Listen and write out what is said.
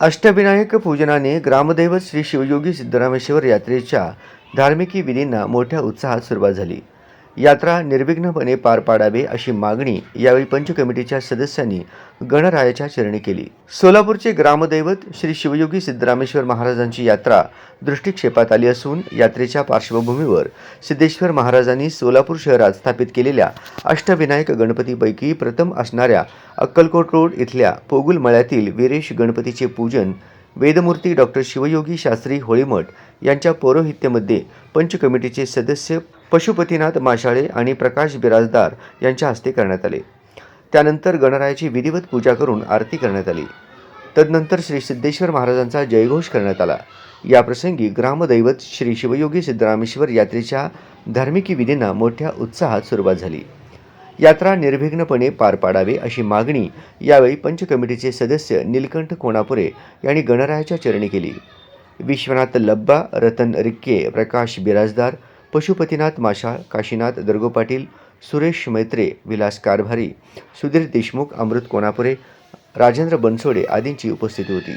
अष्टविनायक पूजनाने ग्रामदैवत श्री शिवयोगी सिद्धरामेश्वर यात्रेच्या धार्मिकी विधींना मोठ्या उत्साहात सुरुवात झाली. यात्रा निर्विघ्नपणे पार पाडावे अशी मागणी यावेळी पंच कमिटीच्या सदस्यांनी गणरायाच्या चरणी केली. सोलापूरचे ग्रामदैवत श्री शिवयोगी सिद्धरामेश्वर महाराजांची यात्रा दृष्टिक्षेपात आली असून यात्रेच्या पार्श्वभूमीवर सिद्धेश्वर महाराजांनी सोलापूर शहरात स्थापित केलेल्या अष्टविनायक गणपतीपैकी प्रथम असणाऱ्या अक्कलकोट रोड इथल्या पोगुल मळ्यातील वीरेश गणपतीचे पूजन वेदमूर्ती डॉक्टर शिवयोगी शास्त्री होळीमठ यांच्या पौरोहित्यामध्ये पंच कमिटीचे सदस्य पशुपतीनाथ माशाळे आणि प्रकाश बिराजदार यांच्या हस्ते करण्यात आले. त्यानंतर गणरायाची विधिवत पूजा करून आरती करण्यात आली. तदनंतर श्री सिद्धेश्वर महाराजांचा जयघोष करण्यात आला. या प्रसंगी ग्रामदैवत श्री शिवयोगी सिद्धरामेश्वर यात्रेच्या धार्मिकी विधींना मोठ्या उत्साहात सुरुवात झाली. यात्रा निर्विघ्नपणे पार पाडावे अशी मागणी यावेळी पंच कमिटीचे सदस्य निलकंठ कोणापुरे यांनी गणरायाच्या चरणी केली. विश्वनाथ लब्बा रतन रिक्के प्रकाश बिराजदार पशुपतीनाथ माशाळ काशीनाथ दर्गो पाटील सुरेश मैत्रे विलास कारभारी सुधीर देशमुख अमृत कोणापुरे राजेंद्र बनसोडे आदींची उपस्थिती होती.